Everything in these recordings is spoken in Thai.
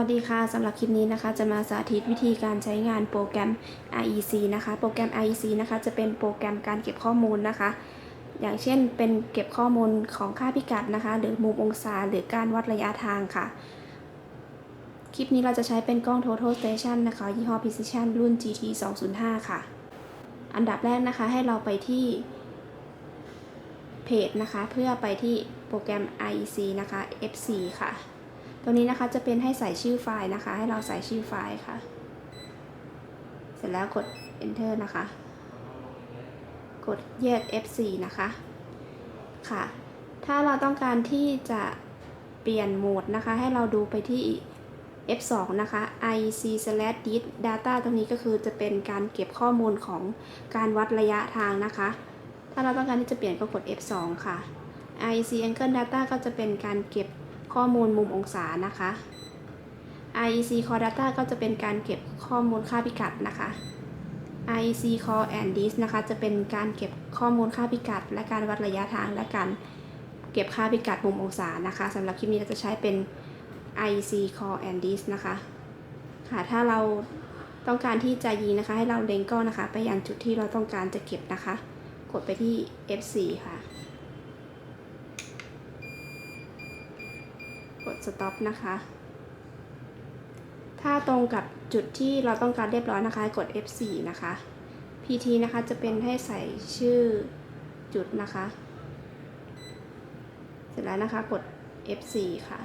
สวัสดีค่ะสำหรับคลิปนี้นะคะจะมาสาธิตวิธีการใช้งานโปรแกรม IEC นะคะโปรแกรม IEC นะคะจะเป็นโปรแกรมการเก็บข้อมูลนะคะ อย่างเช่นเป็นเก็บข้อมูลของค่าพิกัดนะคะ หรือมุมองศาหรือการวัดระยะทางค่ะ คลิปนี้เราจะใช้เป็นกล้อง Total Station นะคะ ยี่ห้อ Precision รุ่น GT 205 ค่ะ อันดับแรกนะคะให้เราไปที่เพจนะคะ เพื่อไปที่โปรแกรม IEC นะคะ F4 ค่ะ ตรงนี้นะคะจะเป็นให้ใส่ชื่อไฟล์นะคะ ให้เราใส่ชื่อไฟล์ค่ะ เสร็จแล้วกด enter นะคะ กดแยก F4 นะคะค่ะ ถ้าเราต้องการที่จะเปลี่ยนโหมดนะคะ ให้เราดูไปที่ F2 นะคะ IC slash dit data ตรงนี้ก็คือจะเป็นการเก็บข้อมูลของการวัดระยะทางนะคะ ถ้าเราต้องการที่จะเปลี่ยนก็กด F2 ค่ะ IC angle data ก็จะเป็นการเก็บ ข้อมูลมุมองศานะคะ IEC core data ก็จะเป็นการเก็บข้อมูลค่าพิกัดนะคะ IEC core and dis นะคะจะเป็นการเก็บข้อมูลค่าพิกัด และการวัดระยะทางและการเก็บค่าพิกัดมุมองศานะคะสำหรับคลิปนี้เราจะใช้เป็น IEC core and dis นะคะค่ะถ้าเราต้องการที่จะยิงนะคะ ให้เราเล็งกล้องนะคะ ไปยังจุดที่เราต้องการจะเก็บนะคะ กดไปที่ F4 ค่ะ ด stop นะคะ ถ้าตรงกับจุดที่เราต้องการเรียบร้อยนะคะ กด F4 นะคะ PT นะคะจะเป็นให้ใส่ชื่อจุดนะคะ เสร็จแล้วนะคะกด F4 ค่ะ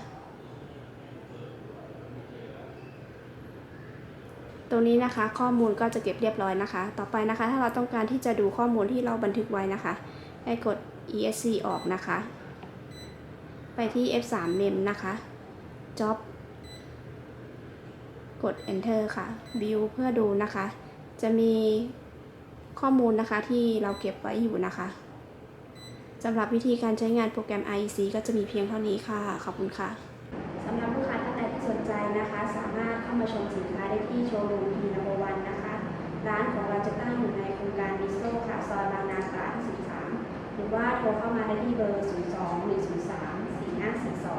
ตรงนี้นะคะข้อมูลก็จะเก็บเรียบร้อยนะคะ ต่อไปนะคะ ถ้าเราต้องการที่จะดูข้อมูลที่เราบันทึกไว้นะคะ ให้กด ESC ออกนะคะ ไปที่ F3 mem นะคะ job กด enter ค่ะ view เพื่อดูนะคะ จะมีข้อมูลนะคะที่เราเก็บไว้อยู่นะคะสำหรับวิธีการใช้งานโปรแกรม IEC ก็จะมีเพียงเท่านี้ค่ะ ขอบคุณค่ะ สำหรับลูกค้าท่านใดที่สนใจนะคะ สามารถเข้ามาชมสินค้าได้ที่โชว์รูมพีนัมเบอร์วันนะคะ ร้านของเราจะตั้งอยู่ในโครงการดิสโซค่ะ ซอยบางนาตราที่13 หรือว่าโทรเข้ามาได้ที่เบอร์ 02 103 4542ค่ะ